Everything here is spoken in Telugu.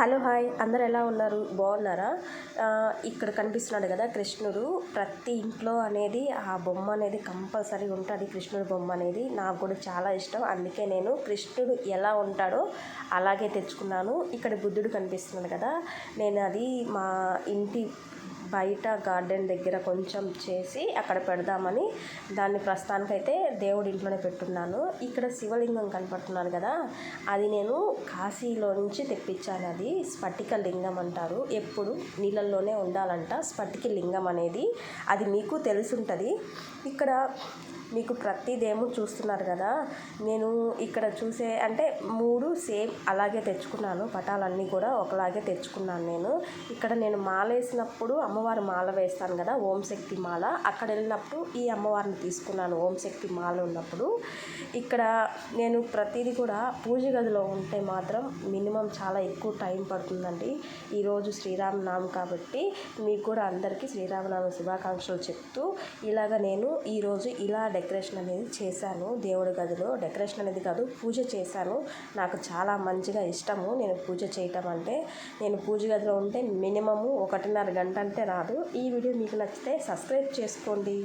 Hello hi. అందరు ఎలా ఉన్నారు? బాగున్నారా? ఇక్కడ కనిపిస్తున్నాడు కదా కృష్ణుడు. ప్రతి ఇంట్లో అనేది ఆ బొమ్మ అనేది కంపల్సరీ ఉంటుంది కృష్ణుడు బొమ్మ అనేది. నాకు కూడా చాలా ఇష్టం. అందుకే నేను కృష్ణుడు ఎలా ఉంటాడో అలాగే తెచ్చుకున్నాను. ఇక్కడ బుద్ధుడు కనిపిస్తున్నాడు కదా. నేను అది మా ఇంటి బయట గార్డెన్ దగ్గర కొంచెం చేసి అక్కడ పెడదామని దాన్ని ప్రస్తుతానికైతే దేవుడి ఇంట్లోనే పెట్టున్నాను. ఇక్కడ శివలింగం కనపడుతున్నాను కదా అది నేను కాశీలో నుంచి తెప్పించాను అది స్ఫటిక లింగం అంటారు. ఎప్పుడు నీళ్ళల్లోనే ఉండాలంట స్ఫటిక లింగం అనేది. అది మీకు తెలుసుంటుంది. ఇక్కడ మీకు ప్రతిదేమో చూస్తున్నారు కదా. నేను ఇక్కడ చూసే అంటే మూడు సేమ్ అలాగే తెచ్చుకున్నాను. పటాలన్నీ కూడా ఒకలాగే తెచ్చుకున్నాను నేను. ఇక్కడ నేను మాల వేసినప్పుడు అమ్మవారి మాల వేస్తాను కదా ఓం శక్తి మాల. అక్కడ వెళ్ళినప్పుడు ఈ అమ్మవారిని తీసుకున్నాను ఓం శక్తి మాల ఉన్నప్పుడు. ఇక్కడ నేను ప్రతిదీ కూడా పూజ గదిలో ఉంటే మాత్రం మినిమం చాలా ఎక్కువ టైం పడుతుందండి. ఈరోజు శ్రీరామనామం కాబట్టి మీకు కూడా అందరికీ శ్రీరామనామ శుభాకాంక్షలు చెప్తూ ఇలాగ నేను ఈరోజు ఇలా డెకరేషన్ అనేది చేశాను. దేవుడి గదిలో డెకరేషన్ అనేది కాదు పూజ చేశాను. నాకు చాలా మంచిగా ఇష్టము నేను పూజ చేయటం అంటే. నేను పూజ గదిలో ఉంటే మినిమము ఒకటిన్నర గంట అంటే రాదు. ఈ వీడియో మీకు నచ్చితే సబ్స్క్రైబ్ చేసుకోండి.